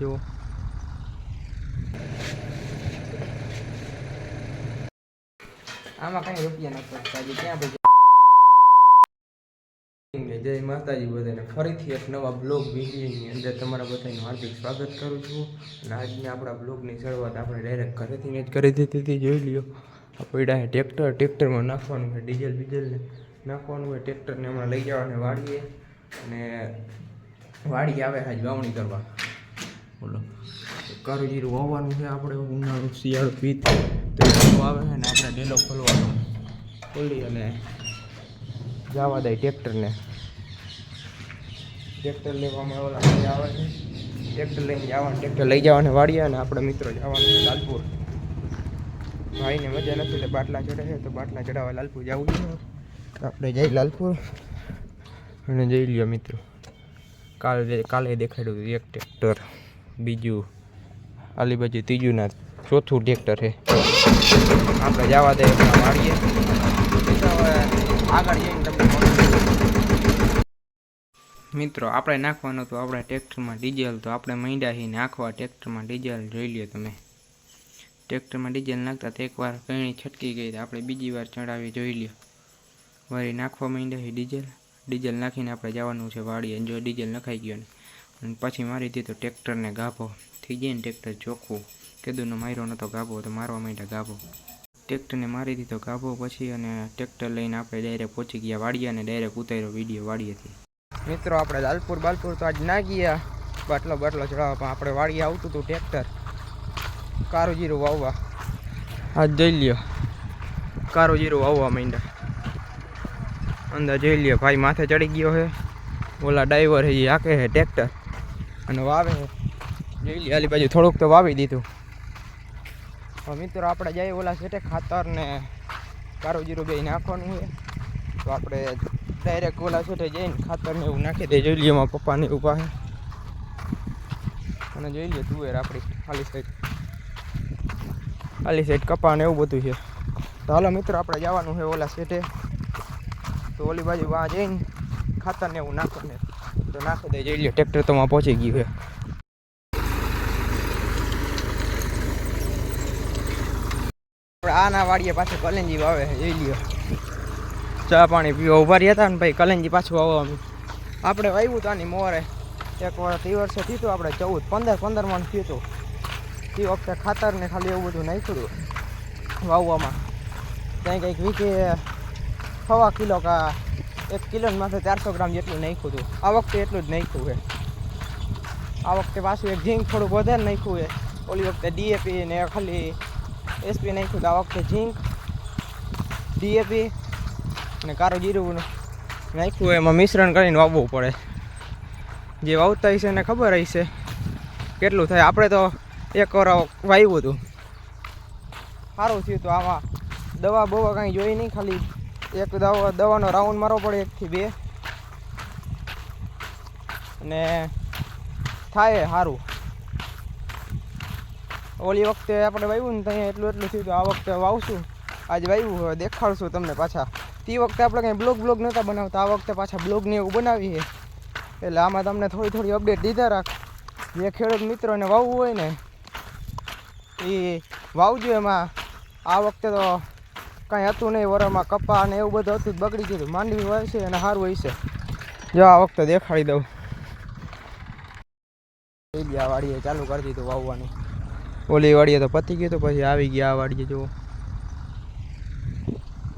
જો. આમાં કઈ રૂપિયા નથી પડતા ક્યાં પછી જય માતાજી બધાને. ફરીથી એક નવા બ્લોગ વિડીયોની અંદર તમારા બધાનું હાર્દિક સ્વાગત કરું છું. અને આજની આપણા બ્લોગની શરૂઆત આપણે ડાયરેક્ટ ઘરેથી જ કરી દીધી હતી. જોઈ લ્યો. આ પડ્યા છે ટ્રેક્ટર ટ્રેક્ટરમાં નાખવાનું હોય ડીઝલ બીજલને નાખવાનું હોય ટ્રેક્ટરને હમણાં લઈ જવાને વાડીએ. અને વાડી આવે આજ વાવણી કરવા. બોલો. કારું જીરું વાવવાનું છે આપણે, ઉનાળું, શિયાળું પીત આવે છે ને આપણે ડેલો ખોલવાનો. ખોલી અને જવા દે ટ્રેક્ટરને. ટ્રેક્ટર લેવામાં આવેલા ભાઈ આવે છે. ટ્રેક્ટર લઈને જવાનું, ટ્રેક્ટર લઈ જવાને વાળીએ અને આપણે મિત્રો જવાનું છે લાલપુર. ભાઈને મજા નથી એટલે બાટલા ચડે છે, તો બાટલા ચડાવવા લાલપુર જવું છે. આપણે જઈ લાલપુર અને જઈ લ્યો મિત્રો. કાલે કાલે દેખાડ્યું એક ટ્રેક્ટર. બીજું આલી બાજુ ત્રીજું ના ચોથું ટ્રેક્ટર છે. આપણે જવા દે વાળીએ. આગળ મિત્રો, આપણે નાખવાનું હતું આપણા ટ્રેક્ટરમાં ડીઝલ તો આપણે માંડ્યા નાખવા ટ્રેક્ટરમાં ડીઝલ જોઈ લ્યો તમે. ટ્રેક્ટરમાં ડીઝલ નાખતા તો એકવાર કણી છટકી ગઈ તો આપણે બીજી વાર ચડાવી જોઈ લ્યો. વળી નાખવા માંડ્યા છીએ ડીઝલ ડીઝલ નાખીને આપણે જવાનું છે વાડીએ જો ડીઝલ નખાઈ ગયો ને અને પછી મારી દીધો ટ્રેક્ટરને ગાભો. થઈ જાય ને ટ્રેક્ટર ચોખ્ખું. કીધું ને માર્યો નહોતો ગાભો, તો મારવા માંડ્યા ગાભો. ટ્રેક્ટરને મારી દીધો ગાભો પછી અને ટ્રેક્ટર લઈને આપણે ડાયરેક્ટ પહોંચી ગયા વાડીએ અને ડાયરેક્ટ ઉતાર્યો વીડિયો વાડીએથી. મિત્રો, આપણે લાલપુર બાલપુર તો આજ ના ગયા. બાટલો બાટલો ચડાવવા, પણ આપણે વાડીએ આવતું હતું ટ્રેક્ટર. કારું જીરું વાવવા. આજ જોઈ લ્યો. કારું જીરું વાવવા માંડ્યા. અંદર જોઈ લ્યો, ભાઈ માથે ચડી ગયો છે ઓલા ડ્રાઈવર એ હાકે છે ટ્રેક્ટર. અને વાવે. જોઈ આલી બાજુ થોડુંક તો વાવી દીધું. મિત્રો આપણે જઈએ ઓલા સેટે ખાતર ને કારો જીરો બે નાખવાનું છે. તો આપણે ડાયરેક્ટ ઓલા સેટે જઈને ખાતર ને એવું નાખી દઈએ. જોઈ લઈએ એમાં પપ્પાને એવું પાસે અને જોઈ લઈએ તુવેર આપણી ખાલી સાઈડ ખાલી સાઈડ કપા ને એવું બધું છે. તો હાલો મિત્રો, આપણે જવાનું છે ઓલા સેટે તો ઓલી બાજુ વાં જઈને ખાતર ને એવું નાખવાનું તો નાખી દે, જોઈ લ્યો ટ્રેક્ટર તો માં પહોંચી ગયું છે. આના વાડીએ પાછું કલેંજી વાવે જોઈ લ્યો. ચા પાણી પીવા ઊભા રહ્યા હતા ને ભાઈ, કલેંજી પાછું વાવવા અમે આપણે વાવ્યું હતું ની મોરે. એક વર્ષ એ વર્ષે થયું આપણે ચૌદ, પંદર પંદર મણ થયું હતું તે વખતે ખાતર ને ખાલી એવું બધું નાખ્યું વાવવામાં. ત્યાં કંઈક વીકે સવા કિલો કા એક કિલો માથે ચારસો ગ્રામ જેટલું નાખ્યું હતું આ વખતે એટલું જ નાખ્યું છે. આ વખતે પાછું એક ઝીંક થોડુંક વધારે નાખ્યું છે. ઓલી વખતે ડીએપી ને ખાલી એસપી નાખ્યું તો. આ વખતે ઝીંક ડીએપી અને કારું જીરું નાખ્યું એમાં મિશ્રણ કરીને વાવવું પડે. જે વાવતા હશે એને ખબર હશે કેટલું થાય. આપણે તો એક વાર વાવ્યું હતું. સારું થયું હતું આમાં. દવા બવા કાંઈ જોઈ નહીં ખાલી. એક દવા દવાનો રાઉન્ડ મારવો પડે એકથી બે. અને થાય સારું ઓલી વખતે આપણે વાવ્યું ને ત્યાં એટલું એટલું થયું આ વખતે વાવશું. આજે વાવ્યું દેખાડશું તમને પાછા. તે વખતે આપણે કંઈ બ્લોગ બ્લોગ નહોતા બનાવતા, આ વખતે પાછા બ્લોગને એવું બનાવીએ. એટલે આમાં તમને થોડી થોડી અપડેટ દીધા રાખ. જે ખેડૂત મિત્રોને વાવવું હોય ને એ વાવજો એમાં. આ વખતે તો કાંઈ હતું નહીં, વરમાં કપા અને એવું બધું હતું બગડી ગયું માંડવી હોય છે અને સારું હોય છે જો આ વખતે દેખાડી દઉં. થઈ ગયા વાડીએ ચાલુ કરી દીધું વાવવાનું. ઓલી વાડીએ તો પતી ગયું તો પછી આવી ગયા આ વાડીએ, જુઓ.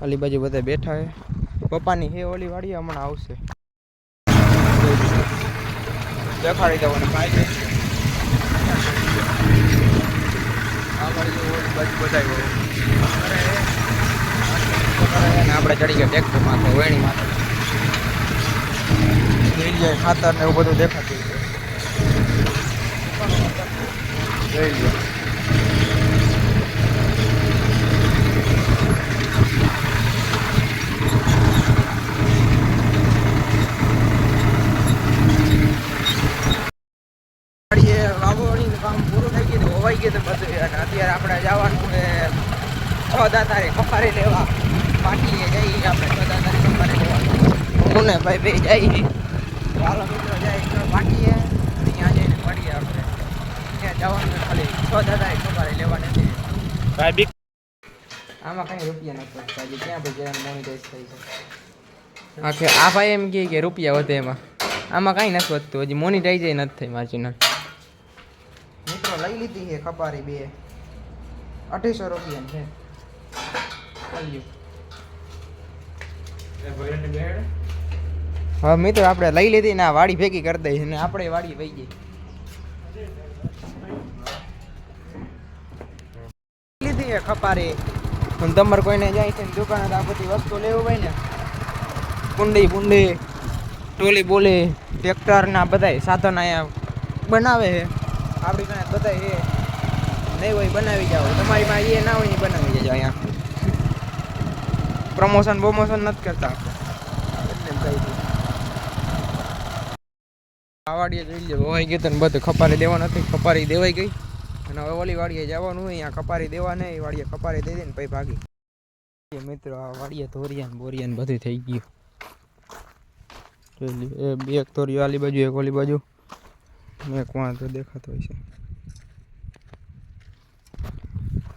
ઓલી બાજુ બધા બેઠા છે પપ્પાની હે ઓલી વાડીએ, હમણાં આવશે. દેખાડી દઉં અને આ ઓલી બાજુ બધા અને આપણે ચડી ગયા ટ્રેક્ટર માથે વેણી માથે. ખાતર ને એવું બધું દેખાતું છે. જોઈ વાવણીનું કામ પૂરું થઈ ગયું હોવાઈ ગયું બધું. અને અત્યારે આપણે જવાનું છે ચૌદા તારીખ કપારી લેવા. પાટીએ જઈએ આપણે તારીખ કપારી લેવા હું ને ભાઈ બે જઈએ ચાલો મિત્રો જાય પાટીએ. ત્યાં જઈને મળીએ આપણે. ત્યાં જવાનું ખાલી? છ દાદા ખબર લેવાની છે. ભાઈ બી આમાં કઈ રૂપિયા નથી હજી. ક્યાં ભાઈ જરા મોનિટાઈઝ થઈ છે આખે આ ભાઈ એમ કહે કે રૂપિયા વધે એમાં. આમાં કાંઈ નથી વધતું. હજી મોનિટાઈઝ નથી થઈ મારી ચેનલ મિત્રો લઈ લીધી છે ખપારી બે. અઢીસો રૂપિયા છે. હા, મિત્રો, આપણે લઈ લીધી ને આ વાડી ભેગી કરી દઈએ ને આપણે વાડી વહી ગઈ. લીધી એ ખપારી. પણ તમારે કોઈને જાય છે દુકાને તો આ બધી વસ્તુ લેવું હોય ને. કુંડી બુંડી, ટોલી બોલી, ટ્રેક્ટર ના બધાય સાધન અહીંયા બનાવે છે. આપણી પાસે બધાય એ નહીં હોય, બનાવી જાઓ. તમારી પાસે એ ના હોય ને બનાવી જજો અહીંયા. પ્રમોશન પ્રમોશન નથી કરતા. આ વાડીએ જોઈ લે વવાઈ ગયું તને બધું. ખપારી દેવા નથી ખપારી દેવાઈ ગઈ. અને હવે ઓલી વાડીએ જવાનું હોય, અહીંયા ખપારી દેવા નહીં એ વાડીએ ખપારી દઈ દે ને પછી ભાગી. મિત્રો, આ વાડીએ ધોરિયા ને બોરિયા ને બધું થઈ ગયું. એ એક તોરિયો આલી બાજુ, એક ઓલી બાજુ. એક વાં તો દેખાતો હોય છે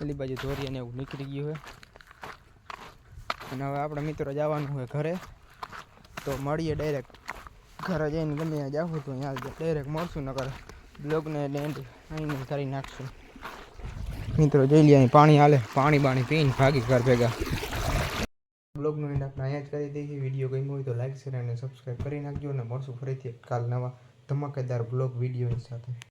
ઓલી બાજુ ધોરિયા ને એવું નીકળી ગયું છે અને હવે આપણે મિત્રો જવાનું હોય ઘરે, તો મળીએ ડાયરેક્ટ ઘરે જઈને ગમે ત્યાં જાવું તો અહીંયા ડાયરેક્ટ મળશું, નકર બ્લોગને એન્ડ અહીં કરી નાખશું. મિત્રો જોઈ લઈએ પાણી હાલે. પાણી બાણી પીને ભાગી ઘર ભેગા. બ્લોગનો એન્ડ આપણે અહીંયા જ કરી દઈએ. વીડિયો ગમ્યો હોય તો લાઈક શેર અને સબસ્ક્રાઈબ કરી નાખજો. અને મળશું ફરીથી કાલ નવા ધમાકેદાર બ્લોગ વીડિયો સાથે.